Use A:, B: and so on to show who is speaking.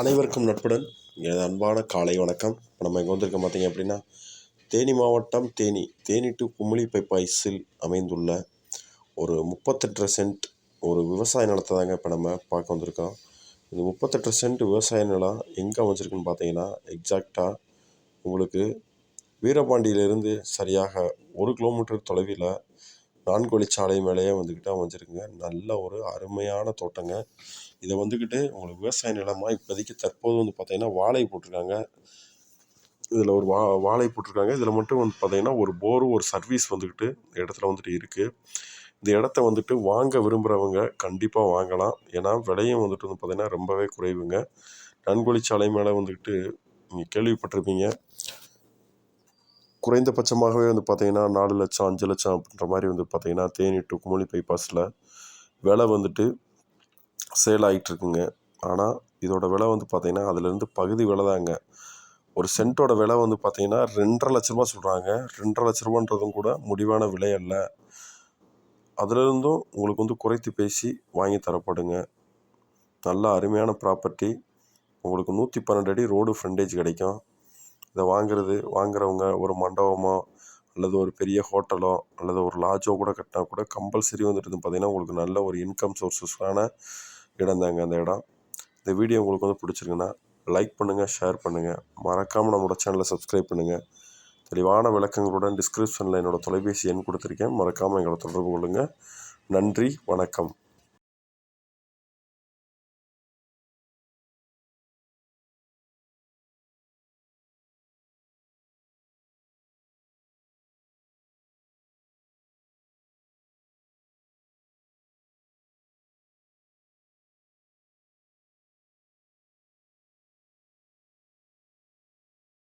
A: அனைவருக்கும் நட்புடன். எனது அன்பான காலை வணக்கம். இப்போ நம்ம எங்கே வந்திருக்கோம் பார்த்தீங்க அப்படின்னா தேனி மாவட்டம் தேனி தேனி டு குமுளி பைப்பாய்ஸில் அமைந்துள்ள ஒரு முப்பத்தெட்டு சென்ட் ஒரு விவசாய நிலத்தை தாங்க இப்போ நம்ம பார்க்க வந்திருக்கோம். இந்த முப்பத்தெட்டு சென்ட் விவசாய நிலம் எங்கே அமைஞ்சிருக்குன்னு பார்த்தீங்கன்னா எக்ஸாக்டாக உங்களுக்கு வீரபாண்டியிலிருந்து சரியாக ஒரு கிலோமீட்டர் தொலைவில் நான்கு வழிச்சாலை மேலேயே வந்துக்கிட்டு அமைஞ்சிருக்குங்க. நல்ல ஒரு அருமையான தோட்டங்க. இதை வந்துக்கிட்டு உங்களுக்கு விவசாய நிலமாக இப்போதைக்கு தற்போது வந்து பார்த்தீங்கன்னா வாழை போட்டிருக்காங்க. இதில் ஒரு வா வாழை போட்டிருக்காங்க. இதில் மட்டும் வந்து பார்த்தீங்கன்னா ஒரு போரும் ஒரு சர்வீஸ் வந்துக்கிட்டு இந்த இடத்துல வந்துட்டு இருக்குது இந்த இடத்த வந்துட்டு வாங்க விரும்புகிறவங்க கண்டிப்பாக வாங்கலாம். ஏன்னா விலையும் வந்துட்டு வந்து பார்த்தீங்கன்னா ரொம்பவே குறைவுங்க. நன்கொழிச்சாலை மேலே வந்துக்கிட்டு நீங்கள் கேள்விப்பட்டிருப்பீங்க. குறைந்தபட்சமாகவே வந்து பார்த்திங்கன்னா நாலு லட்சம் அஞ்சு லட்சம் அப்படின்ற மாதிரி வந்து பார்த்திங்கன்னா தேனி டு குமுளி பைபாஸில் விலை வந்துட்டு சேல் ஆகிட்டுருக்குங்க ஆனால் இதோட விலை வந்து பார்த்திங்கன்னா அதுலேருந்து பகுதி விலை தாங்க. ஒரு சென்ட்டோட விலை வந்து பார்த்திங்கன்னா ரெண்டரை லட்ச ரூபா சொல்கிறாங்க ரெண்டரை லட்ச ரூபான்றதும் கூட முடிவான விலை அல்ல. அதுலேருந்தும் உங்களுக்கு வந்து குறைத்து பேசி வாங்கி தரப்படுங்க. நல்ல அருமையான ப்ராப்பர்ட்டி உங்களுக்கு நூற்றி பன்னெண்டு அடி ரோடு ஃப்ரண்டேஜ் கிடைக்கும். இதை வாங்குறது வாங்குறவங்க ஒரு மண்டபமோ அல்லது ஒரு பெரிய ஹோட்டலோ அல்லது ஒரு லாட்ஜோ கூட கட்டினா கூட கம்பல்சரி வந்துட்டு வந்து பார்த்திங்கன்னா உங்களுக்கு நல்ல ஒரு இன்கம் சோர்ஸஸான இடம் தாங்க அந்த இடம். இந்த வீடியோ உங்களுக்கு வந்து பிடிச்சிருக்குன்னா லைக் பண்ணுங்கள் ஷேர் பண்ணுங்கள் மறக்காமல் நம்மளோட சேனலை சப்ஸ்கிரைப் பண்ணுங்கள் தெளிவான விளக்கங்களுடன் டிஸ்கிரிப்ஷனில் என்னோடய தொலைபேசி எண் கொடுத்துருக்கேன். மறக்காமல் எங்களை தொடர்பு கொள்ளுங்கள் நன்றி வணக்கம்.